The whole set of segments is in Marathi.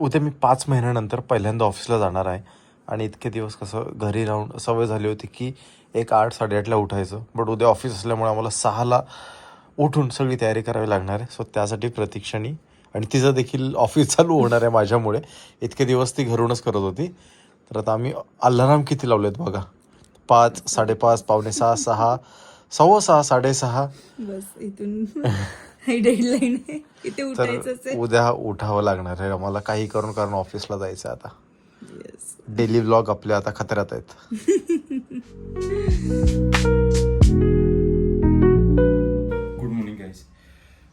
उद्या मी पाच महिन्यानंतर पहिल्यांदा ऑफिसला जाणार आहे. आणि इतके दिवस कसं घरी राहून सवय झाली होती की एक आठ साडेआठला उठायचं. बट उद्या ऑफिस असल्यामुळे आम्हाला सहाला उठून सगळी तयारी करावी लागणार आहे. सो त्यासाठी प्रतीक्षानी आणि तिचं देखील ऑफिस चालू होणार आहे माझ्यामुळे. इतके दिवस ती घरूनच करत होती. तर आता आम्ही अलाराम किती लावलेत बघा. पाच साडेपाच पावणे सहा सहा सव्वा सहा साडेसहा. बस इथून. ही डेडलाईन आहे. इथे उठायचं तर असेल? उद्या उठावं लागणार आहे. आम्हाला काही करून कारण ऑफिसला जायचं आहे आता. Yes. डेली व्लॉग आपले आता खतऱ्यात आहेत. गुड मॉर्निंग गाईज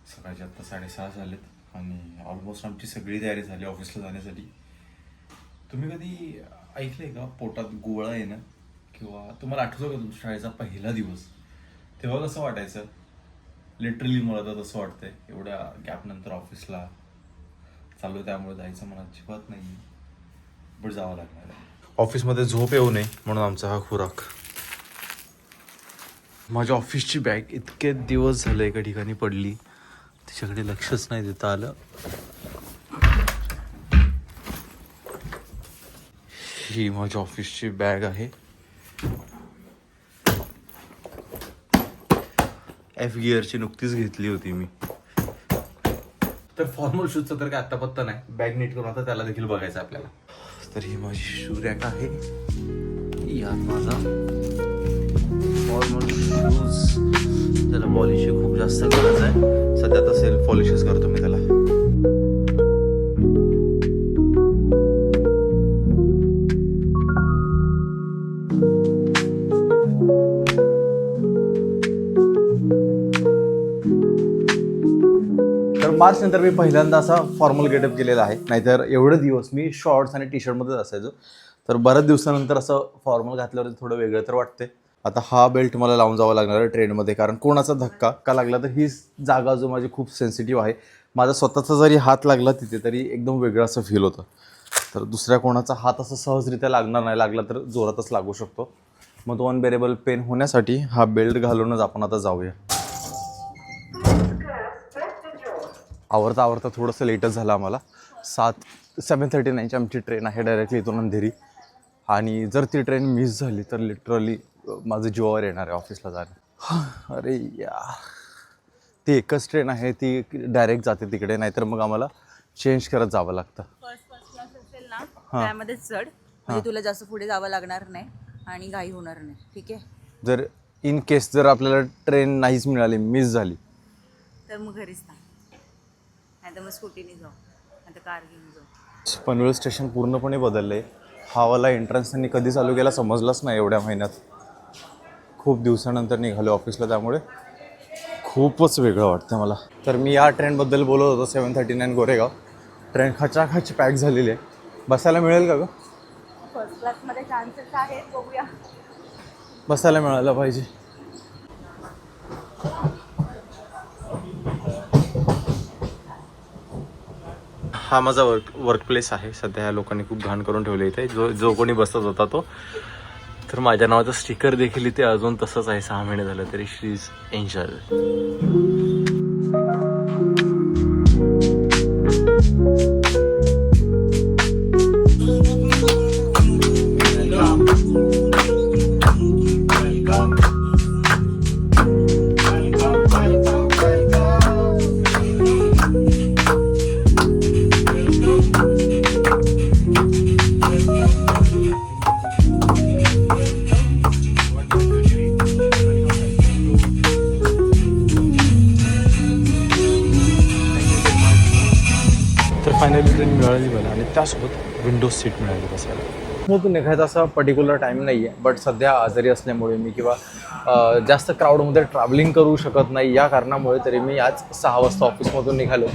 सकाळचे आत्ता साडेसहा झालेत आणि ऑलमोस्ट आमची सगळी तयारी झाली ऑफिसला जाण्यासाठी. तुम्ही कधी ऐकलंय का पोटात गोळा येणं? किंवा तुम्हाला आठवतं का तुमच्या शाळेचा पहिला दिवस? तेव्हा कसं वाटायचं? लिटरली मला तर तसं वाटतंय. एवढ्या गॅप नंतर ऑफिसला चालू त्यामुळे जायचं मला अजिबात नाही बट जावं लागणार आहे. ऑफिसमध्ये झोप येऊ नये म्हणून आमचा हा खुराक. माझ्या ऑफिसची बॅग इतके दिवस झाले एका ठिकाणी पडली. तिच्याकडे लक्षच नाही देता आलं. ही माझ्या ऑफिसची बॅग आहे. एफ गिअरची नुकतीच घेतली होती मी. तर फॉर्मल शूजचा तर काय आत्ता पत्ता नाही. बॅग नीट करून आता त्याला देखील बघायचं आपल्याला. तर ही माझी शू रॅक आहे. यात माझा फॉर्मल शूज त्याला पॉलिशची खूप जास्त गरज आहे. सध्या आता सेल्फ पॉलिशच करतो मी त्याला. मार्च नंतर मी पहिल्यांदा असा फॉर्मल गेटअप केलेला आहे. नाहीतर एवढे दिवस मी शॉर्ट्स आणि टी शर्टमध्येच असायचो. तर बऱ्याच दिवसानंतर असं फॉर्मल घातल्यावर थोडं वेगळं तर वाटते आता हा बेल्ट मला लावून जावा लागणार आहे ट्रेनमध्ये कारण कोणाचा धक्का का लागला तर ही जागा जो माझी खूप सेन्सिटिव्ह आहे. माझा स्वतःचा जरी हात लागला तिथे तरी एकदम वेगळं असं फील होतं. तर दुसऱ्या कोणाचा हात असं सहजरित्या लागणार नाही लागला तर जोरातच लागू शकतो. मग तो अनबेरेबल पेन होण्यासाठी हा बेल्ट घालूनच आपण आता जाऊया. आवरता आवरता थोडंसं लेटच झालं आम्हाला. सात सेवन थर्टी नाईनची आमची ट्रेन आहे डायरेक्टली इथून अंधेरी. आणि जर ती ट्रेन मिस झाली तर लिटरली माझं जीवावर येणार आहे ऑफिसला जाणं. अरे या ती एकच ट्रेन आहे ती डायरेक्ट जाते तिकडे नाहीतर मग आम्हाला चेंज करत जावं लागतं. फर्स्ट फर्स्ट क्लास असेल ना त्यामध्येच चढ. म्हणजे तुला जास्त पुढे जावं लागणार नाही आणि घाई होणार नाही ठीक आहे? जर इन केस जर आपल्याला ट्रेन नाहीच मिळाली मिस झाली. तर मग घरीच नाही तर मग स्कूटीने जाऊ तर कार घेऊन जाऊ. पनवेल स्टेशन पूर्णपणे बदललं आहे हा वाला एंट्रन्स त्यांनी कधी चालू केला समजलाच नाही एवढ्या महिन्यात. खूप दिवसानंतर निघालो ऑफिसला त्यामुळे खूपच वेगळं वाटतं मला. तर मी या ट्रेनबद्दल बोलत होतो seven thirty nine Goregaon. Train खचाखच पॅक झालेली आहे. बसायला मिळेल का गं? फर्स्ट क्लासमध्ये चान्सेस आहेत बघूया. बसायला मिळालं पाहिजे. हा माझा वर्क वर्क प्लेस आहे. सध्या ह्या लोकांनी खूप घाण करून ठेवले इथे. जो जो कोणी बसत होता तो. तर माझ्या नावाचं स्टिकर देखील इथे अजून तसंच आहे. सहा महिने झालं तरी श्रीज एन्जॉय विंडो सीट मिळाली बसायला. मधून निघायचा असा पर्टिक्युलर टाईम नाही आहे बट सध्या आजारी असल्यामुळे मी किंवा जास्त क्राऊडमध्ये ट्रॅव्हलिंग करू शकत नाही या कारणामुळे तरी मी आज सहा वाजता ऑफिसमधून निघालो.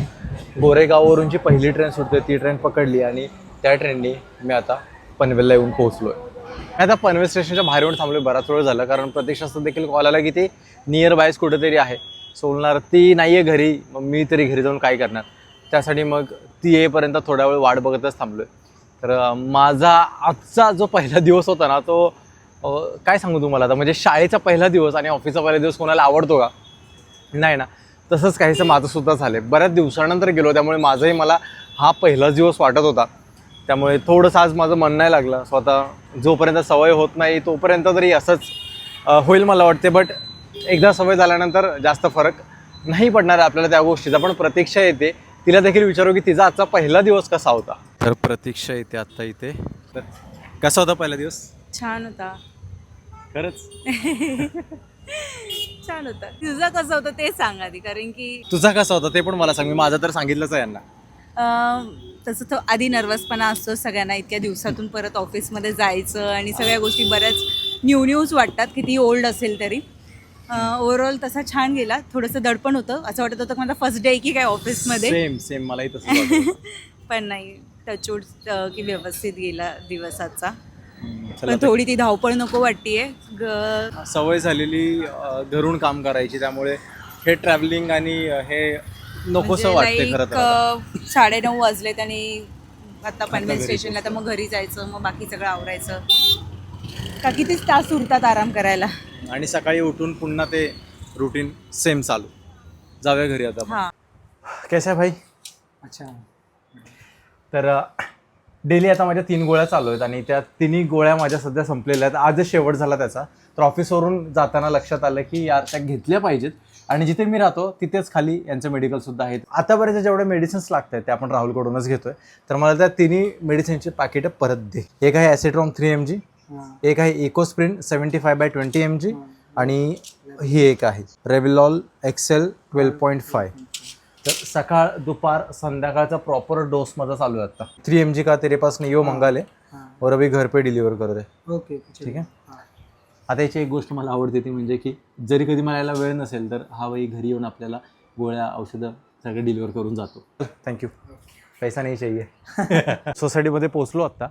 गोरेगाववरून जी पहिली ट्रेन सुटते ती ट्रेन पकडली आणि त्या ट्रेननी मी आता पनवेलला येऊन पोहोचलो आहे मी आता पनवेल स्टेशनच्या बाहेर येऊन थांबलो बराच वेळ झाला कारण प्रतीक्षाचा देखील कॉल आला की ते नियर बायच कुठेतरी आहे. सोलणार ती नाही आहे घरी मग मी तरी घरी जाऊन काय करणार? त्यासाठी मग ती येईपर्यंत थोडा वेळ वाट बघतच थांबलो आहे तर माझा आजचा जो पहिला दिवस होता ना तो काय सांगू तुम्हाला आता? म्हणजे शाळेचा पहिला दिवस आणि ऑफिसचा पहिला दिवस कोणाला आवडतो का? नाही ना. तसंच काहीसं माझंसुद्धा झालं आहे बऱ्याच दिवसानंतर गेलो त्यामुळे माझंही मला हा पहिलाच दिवस वाटत होता. त्यामुळे थोडंसं आज माझं मन नाही लागलं. स्वतः जोपर्यंत सवय होत नाही तोपर्यंत तरी असंच होईल मला वाटते. बट एकदा सवय झाल्यानंतर जास्त फरक नाही पडणार आपल्याला त्या गोष्टीचा. पण प्रतीक्षा येते. तिला देखील विचारू की तिचा आजचा पहिला दिवस कसा होता? तर प्रतीक्षा येते आत्ता इथे. तर कसा होता पहिला दिवस? छान होता. खरंच? छान होता. तुझा कसं होतं ते सांग आधी कारण की तुझा कसा होता ते पण मला सांग. मी माझं तर सांगितलंच आहे यांना. अं, तसं तो आधी नर्वसपणा असतो सगळ्यांना इतक्या दिवसातून परत ऑफिसमध्ये जायचं आणि सगळ्या गोष्टी बऱ्याच न्यू न्यूज वाटतात किती ओल्ड असेल तरी. ओव्हरऑल तसा छान गेला. थोडंसं दडपण होतं. असं वाटत होतं की माझा फर्स्ट डे की काय ऑफिसमध्ये सेम सेम मलाही तसं. पण नाही. टचवूड की व्यवस्थित गेला दिवसाचा. पण थोडी ती धावपळ नको वाटतीये. ग सवय झालेली अ, घरून काम करायची त्यामुळे हे ट्रॅव्हलिंग आणि हे नकोसं वाटते म्हणजे खरं तर आता. साडेनऊ वाजलेत आणि आता पनवेल स्टेशनला तर मग घरी जायचं मग बाकी सगळं आवरायचं. का कितीच तास उरतात आराम करायला? आणि सकाळी उठून पुन्हा ते रुटीन सेम चालू. जाऊया घरी आता हा. कैसा आहे भाई? अच्छा. तर डेली आता माझ्या तीन गोळ्या चालू आहेत आणि त्या तिन्ही गोळ्या माझ्या सध्या संपलेल्या आहेत. आजच शेवट झाला त्याचा. तर ऑफिसवरून जाताना लक्षात आलं की यार त्या घेतल्या पाहिजेत. आणि जिथे मी राहतो तिथेच खाली यांचं मेडिकल सुद्धा आहेत. आतापर्यंत जेवढे मेडिसिन्स लागत आहेत ते आपण राहुलकडूनच घेतोय. तर मला त्या तिन्ही मेडिसिनची पाकिटं परत दे. एक आहे ॲसिट्रॉम थ्री एम जी एक आहे Ecosprin seventy five by twenty M G आणि ही एक आहे. Revelol XL twelve point five तर सकाळ दुपार संध्याकाळचा प्रॉपर डोस माझा चालू आहे आता. थ्री एम जी का तेरे पास नहीं हो. मंगा ले हां. और अभी घर पे डिलिव्हर कर दे ओके ठीक आहे? आता याची एक गोष्ट मला आवडते ती म्हणजे की जरी कधी मला यायला वेळ नसेल तर हा बाई घरी येऊन आपल्याला गोळ्या औषधं सगळे डिलिव्हर करून जातो. थँक्यू पैसा नाही चाहिए सोसायटीमध्ये पोचलो आत्ता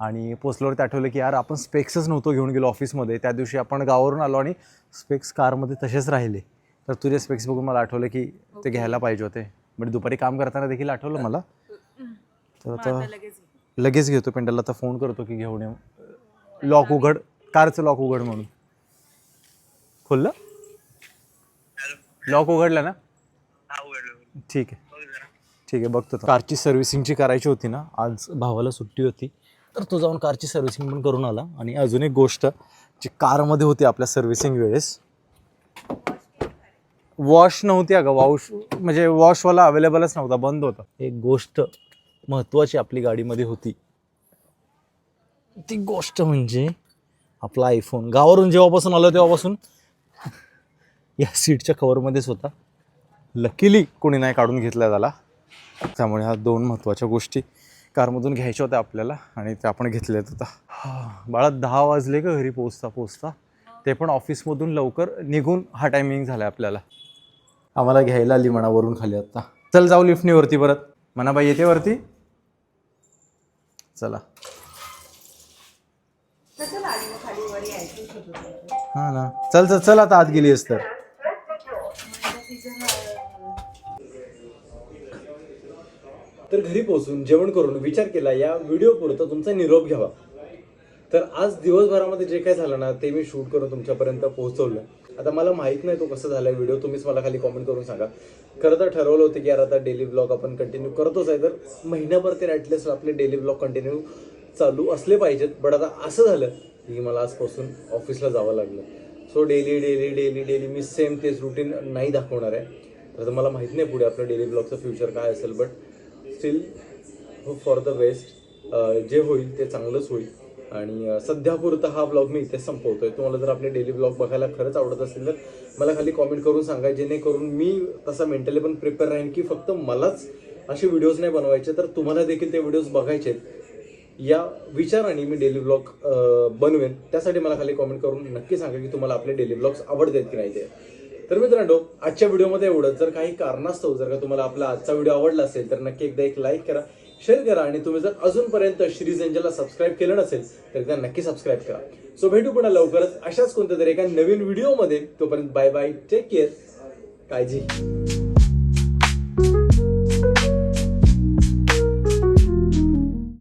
आणि पोचल्यावरती आठवलं की यार आपण स्पेक्सच नव्हतो घेऊन गेलो ऑफिसमध्ये त्या दिवशी आपण गावावरून आलो आणि स्पेक्स कारमध्ये तसेच राहिले. तर तुझे स्पेक्स बघून मला आठवलं की ते घ्यायला पाहिजे होते. म्हणजे दुपारी काम करताना देखील आठवलं मला. तर आता लगेच घेतो पेंडलला आता फोन करतो की घेऊन येऊ. लॉक उघड कारचं लॉक उघड म्हणून. खुल्लं? लॉक उघडलं ना? ठीक आहे. ठीक आहे बघतो तो. कारची सर्व्हिसिंगची करायची होती ना आज भावाला सुट्टी होती. तर तो जाऊन कारची सर्व्हिसिंग पण करून आला. आणि अजून एक गोष्ट जी कारमध्ये होती आपल्या सर्व्हिसिंग वेळेस वॉश नव्हती अगं वॉश म्हणजे वॉशवाला अवेलेबलच नव्हता बंद होता. एक गोष्ट महत्त्वाची आपली गाडीमध्ये होती. ती गोष्ट म्हणजे आपला आयफोन गावावरून जेव्हापासून आलो तेव्हापासून या सीटच्या कवरमध्येच होता. लकीली कोणी नाही काढून घेतला त्याला. त्यामुळे ह्या दोन महत्त्वाच्या गोष्टी कारमधून घ्यायच्या होत्या आपल्याला आणि त्या आपण घेतल्यात होता हा, बाळा दहा वाजले का घरी पोचता पोचता ते पण ऑफिसमधून लवकर निघून हा टायमिंग झाला आपल्याला. आम्हाला घ्यायला आली म्हणा वरून खाली आत्ता चल जाऊ लिफ्टनीवरती परत. म्हणा बाई येते वरती? चला. हा ना. चल चल चल आता आत गेलीस तर. तर घरी पोहोचून जेवण करून विचार केला या व्हिडिओ पुरता तुमचा निरोप घ्यावा. तर आज दिवसभरामध्ये जे काय झालं ना ते मी शूट करून तुमच्यापर्यंत पोहोचवलं. आता मला माहीत नाही तो कसं झाला व्हिडिओ तुम्हीच मला खाली कॉमेंट करून सांगा. खरं तर ठरवलं होतं की यार आता डेली ब्लॉग आपण कंटिन्यू करतोच आहे. तर महिन्याभर ते ॲटलिस्ट आपले डेली ब्लॉग कंटिन्यू चालू असले पाहिजेत. बट आता असं झालं की मला आजपासून ऑफिसला जावं लागलं. So daily daily daily daily मी सेम तेच रुटीन नाही दाखवणार आहे. तर आता मला माहीत नाही पुढे आपलं डेली ब्लॉगचं फ्युचर काय असेल. But still for the best जे होईल ते चांगलंच होईल. आणि सध्यापुरता हा ब्लॉग मी इथे संपवतोय. तुम्हाला जर आपले डेली ब्लॉग बघायला खरंच आवडत असेल तर मला खाली कॉमेंट करून सांगा जेणेकरून मी तसा मेंटली पण प्रिपेअर राहीन की फक्त मलाच असे व्हिडिओज नाही बनवायचे तर तुम्हाला देखील ते व्हिडिओज बघायचे आहेत. या विचाराने मी डेली ब्लॉग बनवेन. त्यासाठी मला खाली कॉमेंट करून नक्की सांगा की तुम्हाला आपले डेली ब्लॉग्स आवडतात की नाही ते. तर मित्रांनो आजच्या व्हिडिओमध्ये एवढंच. जर काही कारणास्तव जर का तुम्हाला आपला आजचा व्हिडिओ आवडला असेल तर नक्की एकदा एक लाईक करा. शेअर करा आणि तुम्ही जर अजूनपर्यंत श्रीज एंजलला सबस्क्राईब केलं नसेल तर त्या नक्की सबस्क्राईब करा. सो भेटू पुन्हा लवकरच अशाच कोणत्या तरी एका नवीन व्हिडिओमध्ये तोपर्यंत बाय बाय टेक केअर काळजी.